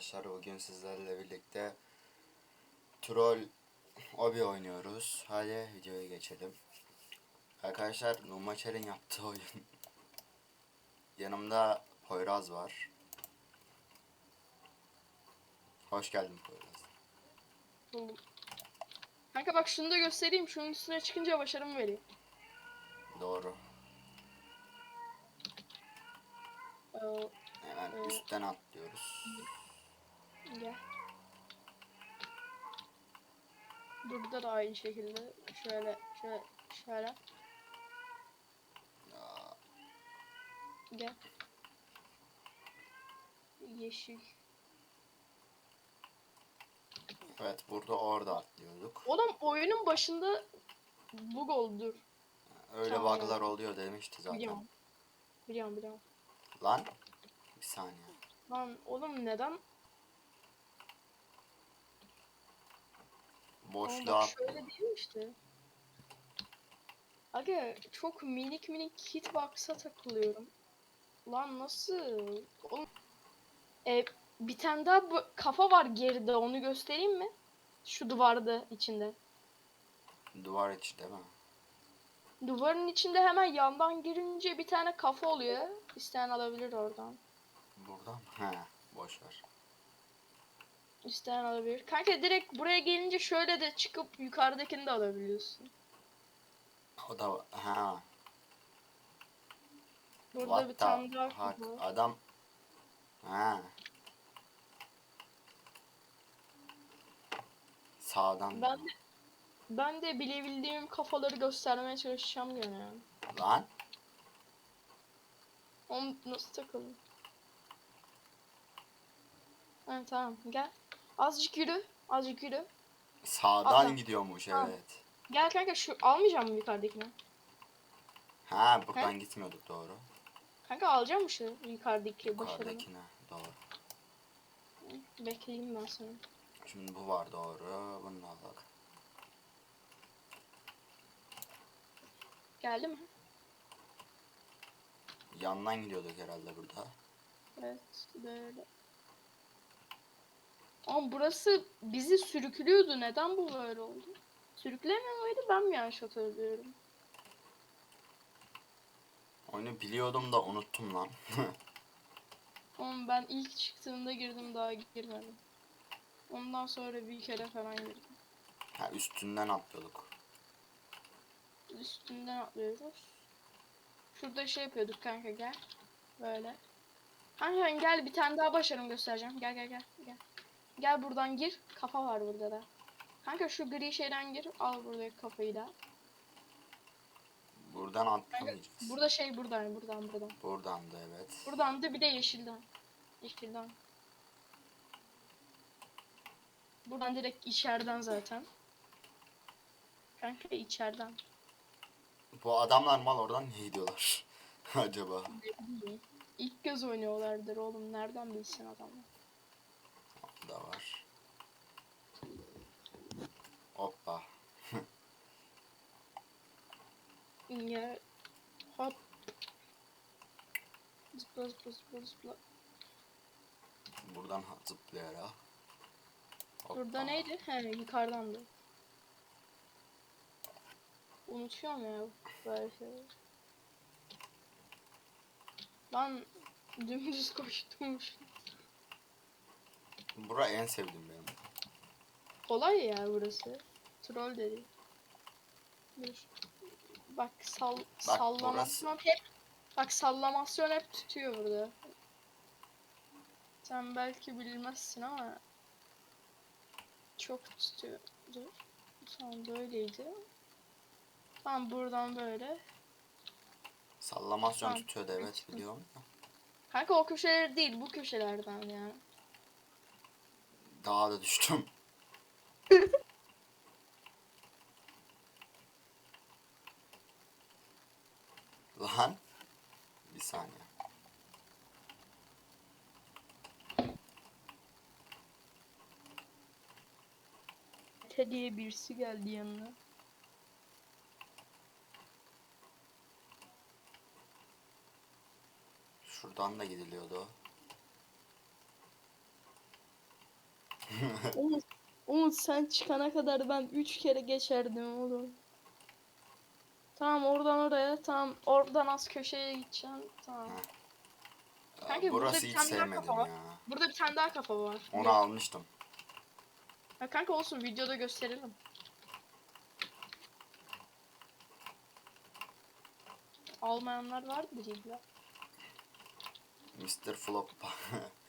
arkadaşlar. Bugün sizlerle birlikte Troll Obi oynuyoruz. Hadi videoya geçelim. Arkadaşlar Numaçer'in yaptığı oyun. Yanımda Poyraz var. Hoş geldin Poyraz. Kanka bak şunu da göstereyim. Şunun üstüne çıkınca başarımı veriyor. Doğru. Ee, Hemen Evet. üstten atlıyoruz. Gel. Burada da aynı şekilde. Şöyle, şöyle, şöyle. Gel. Yeşil. Evet burada orada atlıyorduk. Oğlum oyunun başında bug oldu. Öyle Tamam. bug'lar oluyor demişti zaten. Biliyorum. Biliyorum biliyorum. Lan bir saniye. Lan oğlum neden? Ama Boşluğa bak şöyle değil işte. Aga çok minik minik hitbox'a takılıyorum. Lan nasıl? Oğlum, e, bir tane daha bu- kafa var geride onu göstereyim mi? Şu duvarda içinde. duvar içi değil mi? Duvarın içinde hemen yandan girince bir tane kafa oluyor. İsteyen alabilir oradan. Burada mı? He, boş ver. İsteyen alabilir. Kanka direkt buraya gelince şöyle de çıkıp yukarıdakini de alabiliyorsun. O da ha. Burada What bir tane daha. Adam ha. Sağdan Ben de ben de bilebildiğim kafaları göstermeye çalışacağım gene. lan Onu nasıl takalım? Ha, tamam gel. Azıcık yürü. Azıcık yürü. sağdan Atla. gidiyormuş Tamam. evet. Gel kanka şu almayacağım mı yukarıdakini? Ha buradan gitmiyorduk doğru. Kanka alacağım mı şu yukarıdaki başarımı? Yukarıdakine doğru. Bekleyeyim ben seni. Şimdi bu var doğru. Bunu da alalım. Geldi mi? Yandan gidiyorduk herhalde burada. Evet böyle. Ama burası bizi sürüklüyordu. Neden bu böyle oldu? Sürüklemiyor muydu? Ben mi yanlış hatırlıyorum? Oyunu biliyordum da unuttum lan. Oğlum ben ilk çıktığımda girdim daha girmedim. Ondan sonra bir kere falan girdim. ha üstünden atlıyorduk. Üstünden atlıyoruz. Şurada şey yapıyorduk kanka gel. Böyle. Kanka gel bir tane daha başarım göstereceğim. Gel gel gel gel. Gel buradan gir. Kafa var burada da. Kanka şu gri şeyden gir. Al buradaki kafayı da. Buradan atlamayacağız. Burada şey buradan buradan buradan. Buradan da evet. Buradan da bir de yeşilden. Yeşilden. Buradan direkt içeriden zaten. Kanka içeriden. Bu adamlar mal oradan niye gidiyorlar? Acaba. Ne bileyim. İlk göz oynuyorlardır oğlum. Nereden bilsin adamlar? Da var. Hoppa. Ya hop. Zıpla zıpla zıpla zıpla. Buradan zıplayarak. Hoppa. Burada neydi? He yukarıdandı. Unutuyorum ya böyle şeyleri. Lan dümdüz koşturmuş. Bura en sevdiğim benim. Kolay ya burası. Troll dedi. Dur. Bak sal sallamasyon hep bak sallamasyon hep tutuyor burada. Sen belki bilmezsin ama çok tutuyor. Dur. Tamam böyleydi. Tamam buradan böyle. Sallamasyon Tamam. tutuyordu evet biliyorum. Kanka o köşeler değil bu köşelerden yani. Daha da düştüm. Lan. Bir saniye. Te diye birisi geldi yanına. Şuradan da gidiliyordu. Umut, Umut sen çıkana kadar ben 3 kere geçerdim oğlum. Tamam oradan oraya tamam oradan az köşeye gideceğim tamam. Ha. Kanka, burada Burası bir hiç tane daha sevmedim kafa var. ya. Burada bir tane daha kafa var. Onu Gel. almıştım. Ha, kanka olsun videoda gösterelim. Almayanlar vardır illa. Mr. Flop.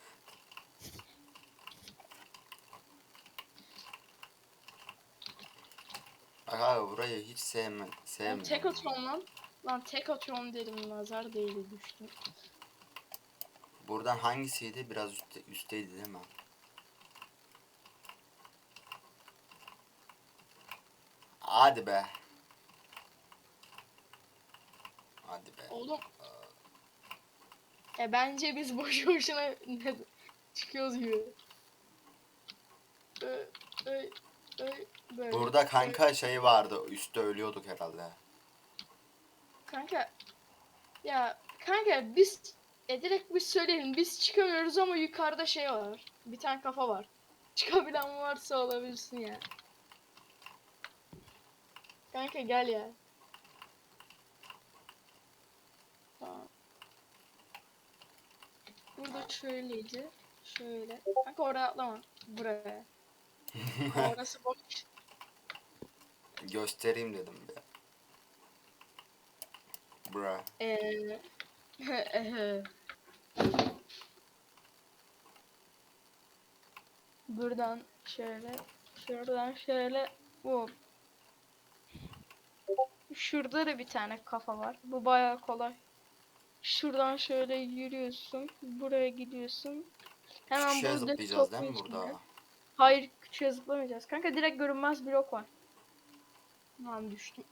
Abi burayı hiç sevme, Oğlum sevmiyorum. tek atıyorum lan. Lan tek atıyorum dedim nazar değdi düştüm. Buradan hangisiydi? Biraz üstte, üstteydi değil mi? Hadi be. Hadi be. Oğlum. E bence biz boş boşuna çıkıyoruz gibi. Ö, ö, böyle. Burada kanka şey vardı. Üstte ölüyorduk herhalde. Kanka. Ya kanka biz e direkt biz söyleyelim biz çıkamıyoruz ama yukarıda şey var. Bir tane kafa var. Çıkabilen varsa olabilsin ya. Kanka gel ya. Burada şöyleydi. Şöyle. Kanka oraya atlama. Buraya. Orası boş. Göstereyim dedim bir. Bra. Eee. ehe. Buradan şöyle, şuradan şöyle, bu. Şurada da bir tane kafa var. Bu bayağı kolay. Şuradan şöyle yürüyorsun, buraya gidiyorsun. Hemen Küçüğe burada zıplayacağız değil mi burada? Hayır, küçüğe zıplamayacağız. Kanka direkt görünmez blok var. Lan düştüm.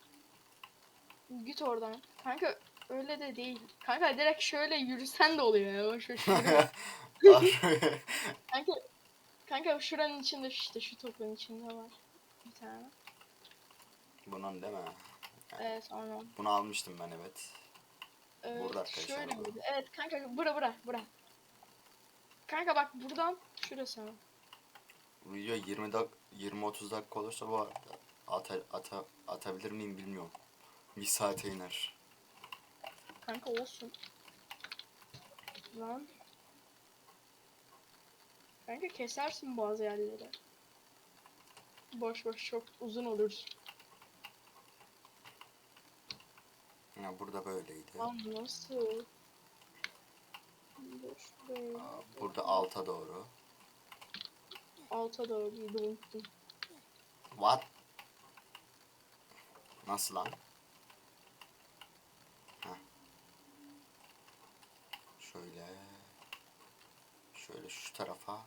Git oradan. Kanka öyle de değil. Kanka direkt şöyle yürüsen de oluyor ya. Boş kanka, kanka şuranın içinde işte şu topun içinde var. Bir tane. Bunun değil mi? Evet onu. Bunu almıştım ben evet. Evet, Burada arkadaşlar şöyle miydi? Evet kanka bura bura bura. Kanka bak buradan şurası? Video 20 dak 20 30 dakika olursa bu ata, ata, atabilir miyim bilmiyorum. Bir saate iner. Kanka olsun. Lan. Kanka kesersin bazı yerleri. Boş boş çok uzun olur. Ya burada böyleydi. Lan nasıl? Aa, Burada alta doğru. Alta doğru bir unuttum. What? Nasıl lan? Heh. Şöyle. Şöyle şu tarafa.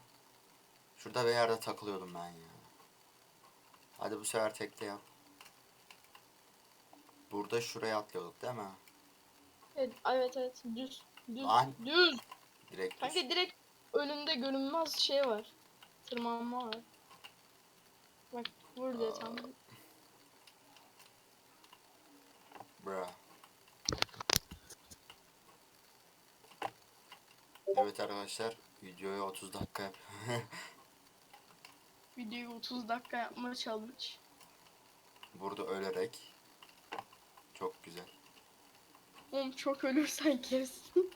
Şurada bir yerde takılıyordum ben ya. Hadi bu sefer tekte yap. Burada şuraya atlıyorduk değil mi? Evet evet, evet. düz. Düz. Lan. Düz. Direkt düz. Kanka direkt önünde görünmez şey var. Tırmanma var. Bak burada Aa. tam. Bra. Evet arkadaşlar videoya 30 dakika yap. Videoyu 30 dakika yapma challenge. Burada ölerek. Çok güzel. Oğlum çok ölürsen kesin.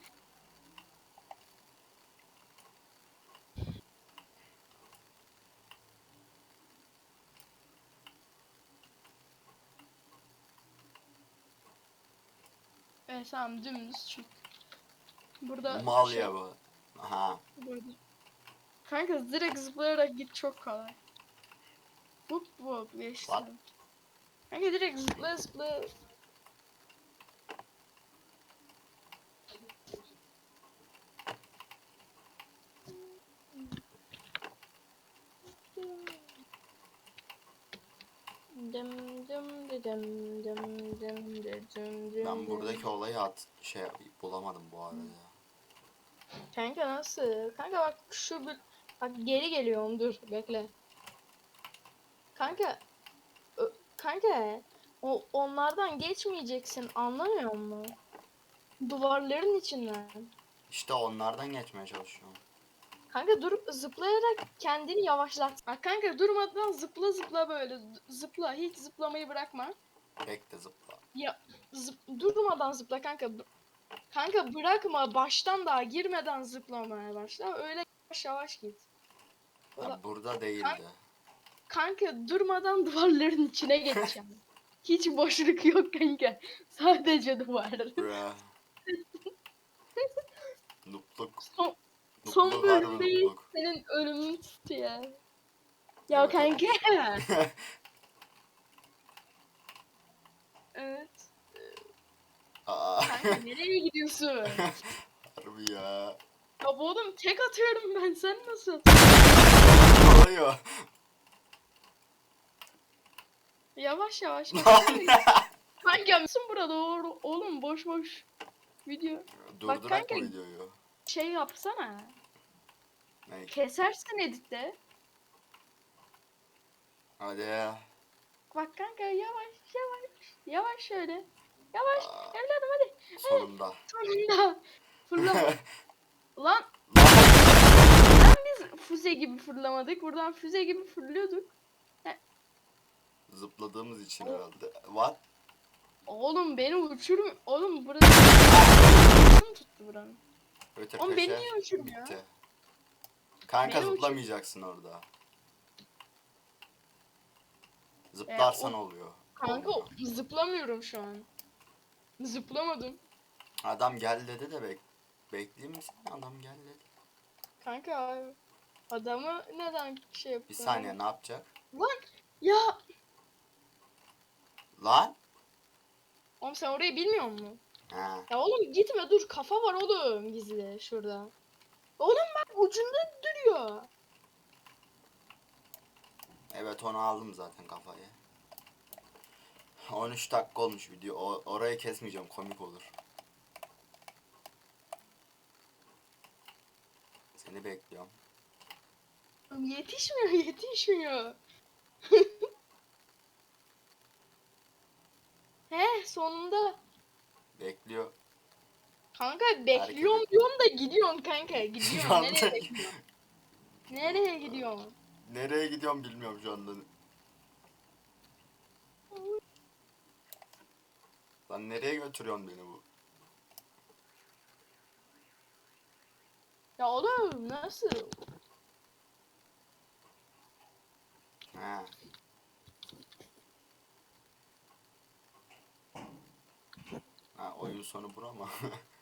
Evet tamam dümdüz çık. Burada Mal şey- ya bu. Aha. Burada. Kanka direkt zıplayarak git çok kolay. Hop hop geçtim. What? Kanka direkt zıplaya zıplaya. Dım dım dı dım dım dım dı dım dım Ben buradaki olayı at şey bulamadım bu arada. Kanka nasıl? Kanka bak şu bir... Bak geri geliyorum dur bekle. Kanka ö- kanka o onlardan geçmeyeceksin anlamıyor musun? Duvarların içinden. İşte onlardan geçmeye çalışıyorum. Kanka dur zıplayarak kendini yavaşlat. Bak kanka durmadan zıpla zıpla böyle. Zıpla hiç zıplamayı bırakma. Bekle zıpla. Ya zıp- durmadan zıpla kanka. Kanka bırakma baştan daha girmeden zıplamaya başla. Öyle yavaş yavaş git. Ha, burada değildi. Kanka durmadan duvarların içine geçeceğim. Hiç boşluk yok kanka. Sadece duvar. Nupluk. Son. Senin ölümün tutuyor. Ya kanka. evet. Aa, Kanka nereye gidiyorsun? harbi ya. Ya bu oğlum tek atıyorum ben sen nasıl? Ne oluyor? Yavaş yavaş. Kanka mısın burada doğru? Oğlum boş boş. Video Durdurak kanka- mı videoyu? şey yapsana. Ne? Kesersin editte. Hadi ya. Bak kanka yavaş yavaş. Yavaş şöyle. Yavaş. Aa. Evladım hadi. Sonunda. Sonunda. Fırla. Lan biz füze gibi fırlamadık. Buradan füze gibi fırlıyorduk. Zıpladığımız için herhalde. What? Oğlum beni uçurum. Oğlum burası Nasıl tuttu buranın? Öte Oğlum beni niye uçurmuyor? bitti. Kanka Beni uçur- zıplamayacaksın orada. Zıplarsan o- oluyor. Kanka zıplamıyorum şu an. Zıplamadım. Adam gel dedi de bek bekleyeyim mi seni? Adam gel dedi. Kanka adamı neden şey yapıyor? Bir saniye ne yapacak? Lan ya Lan? oğlum sen orayı bilmiyor musun? Ha. Ya oğlum gitme dur kafa var oğlum gizli şurada. Oğlum bak ucunda duruyor. Evet onu aldım zaten kafayı. 13 dakika olmuş video. O, orayı kesmeyeceğim komik olur. Seni bekliyorum. Oğlum Yetişmiyor yetişmiyor. He sonunda. Bekliyor. Kanka bekliyorum diyorum da gidiyorsun kanka. Gidiyorsun. Şu Nereye anda- bekliyorsun? Nereye gidiyorsun? Nereye gidiyorum bilmiyorum şu anda. Lan nereye götürüyorsun beni bu? Ya oğlum nasıl? Ha. Ha oyun sonu bura mı?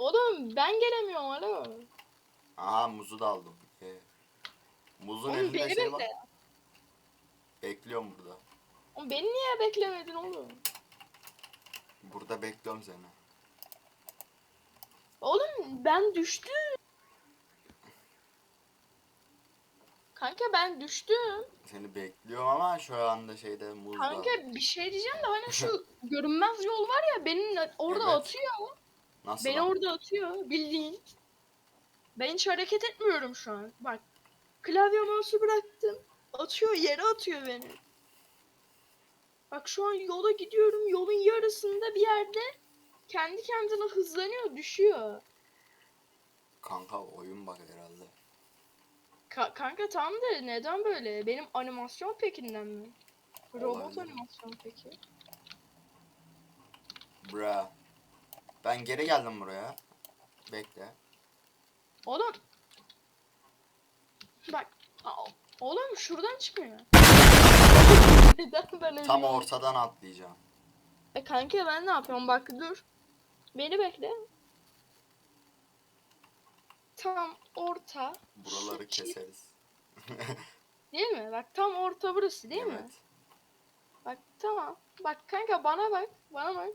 Oğlum ben gelemiyorum alo. Aha muzu da aldım. Ee, muzun Oğlum elinde beni şey var. bekle. Bekliyorum burada. Oğlum beni niye beklemedin oğlum? Burada bekliyorum seni. Oğlum ben düştüm. Kanka ben düştüm. Seni bekliyorum ama şu anda şeyde muz da. Kanka bir şey diyeceğim de hani şu görünmez yol var ya beni orada Evet. atıyor. Nasıl Beni lan? orada atıyor bildiğin. Ben hiç hareket etmiyorum şu an. Bak. Klavye mouse'u bıraktım. Atıyor yere atıyor beni. Bak şu an yola gidiyorum. Yolun yarısında bir yerde kendi kendine hızlanıyor, düşüyor. Kanka oyun bak herhalde. Ka- kanka tam da neden böyle? Benim animasyon pekinden mi? Robot Olabilir. animasyon peki. Bra. Ben geri geldim buraya. Bekle. Oğlum. Bak. Aa, Oğlum şuradan çıkmıyor. neden ben Tam ölüyorum? ortadan atlayacağım. E kanka ben ne yapıyorum? Bak dur. Beni bekle. Tam orta. Buraları Şu- keseriz. Değil mi? Bak tam orta burası değil mi? evet. Bak tamam. Bak kanka bana bak. Bana bak.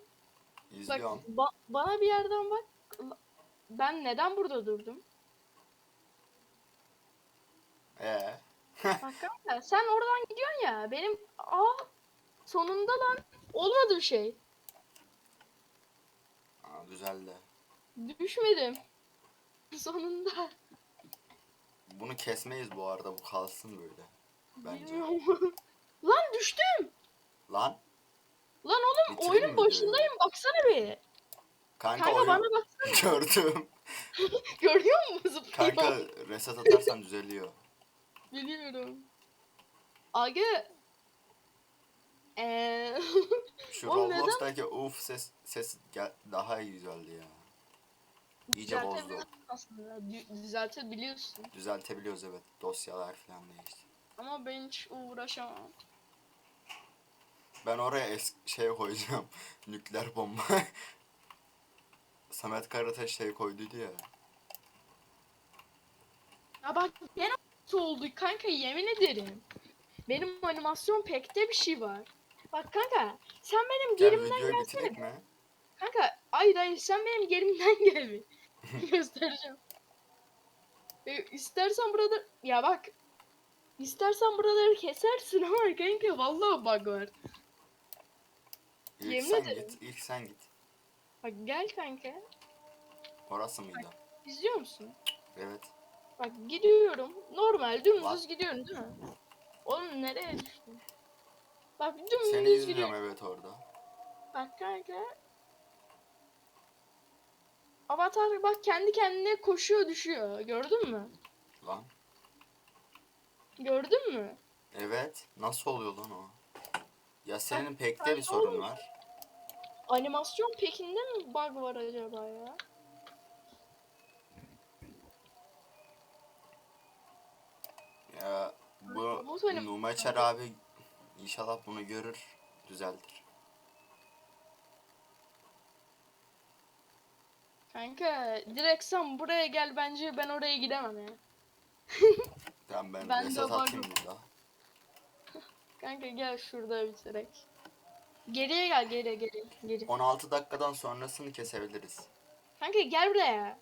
Bak İzliyorum. ba- bana bir yerden bak. Ben neden burada durdum? Ee. Bak kanka sen oradan gidiyorsun ya. Benim aa sonunda lan olmadı bir şey. Aa, düzeldi. Düşmedim. Sonunda. Bunu kesmeyiz bu arada. Bu kalsın böyle. Bence. Bilmiyorum. lan düştüm. Lan. Lan oğlum Bitirelim oyunun videoyu. başındayım baksana bir. Kanka, Kanka oyun bana baksana. gördüm. Görüyor musun zıplıyor? Kanka reset atarsan düzeliyor. Biliyorum. Aga. Eee. Şu Oğlum neden- Roblox'taki uf ses ses gel- daha iyi güzeldi ya. İyice bozdu. Düzeltebilirsin aslında. Dü- Düzeltebiliyorsun. Düzeltebiliyoruz evet. Dosyalar falan değişti. Ama ben hiç uğraşamam. Ben oraya es şey koyacağım. Nükleer bomba. Samet Karataş şey koyduydu ya. Ya bak gene oldu kanka yemin ederim. Benim animasyon pekte bir şey var. Bak kanka sen benim Gel gerimden videoyu gelsene. mi? Kanka hayır hayır sen benim gerimden gel bir. Göstereceğim. E, istersen burada ya bak istersen buraları kesersin ama kanka vallahi bug var. İlk Yemin sen ederim. git. ilk sen git. Bak gel kanka. Orası mıydı? İzliyor musun? Evet. Bak gidiyorum. Normal dümdüz Bak. gidiyorum değil mi? Oğlum nereye düştün? Bak dümdüz Seni gidiyorum. izliyorum evet orada. Bak kanka. Avatar bak kendi kendine koşuyor düşüyor. Gördün mü? Lan. Gördün mü? Evet. Nasıl oluyor lan o? Ya senin pekte bir sorun var. Animasyon pekinde mi bug var acaba ya? Ya bu Numaçer abi inşallah bunu görür, düzeltir. Kanka direkt sen buraya gel bence ben oraya gidemem ya. Tamam ben, Ben de atayım burada. Kanka gel şurada bitirek. Geriye gel geriye geri geri. 16 dakikadan sonrasını kesebiliriz. Kanka gel buraya.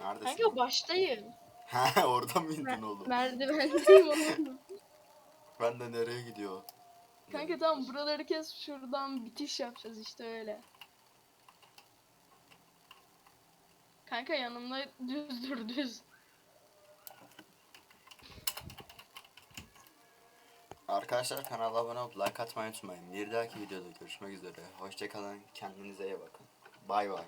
Neredesin? Kanka baştayım. Ha orada mıydın oğlum? Merdivendeyim oğlum. Ben de nereye gidiyor? Kanka tamam buraları kes şuradan bitiş yapacağız işte öyle. Kanka yanımda düz dur düz. Arkadaşlar kanala abone olup like atmayı unutmayın. Bir dahaki videoda görüşmek üzere. Hoşçakalın. Kendinize iyi bakın. Bay bay.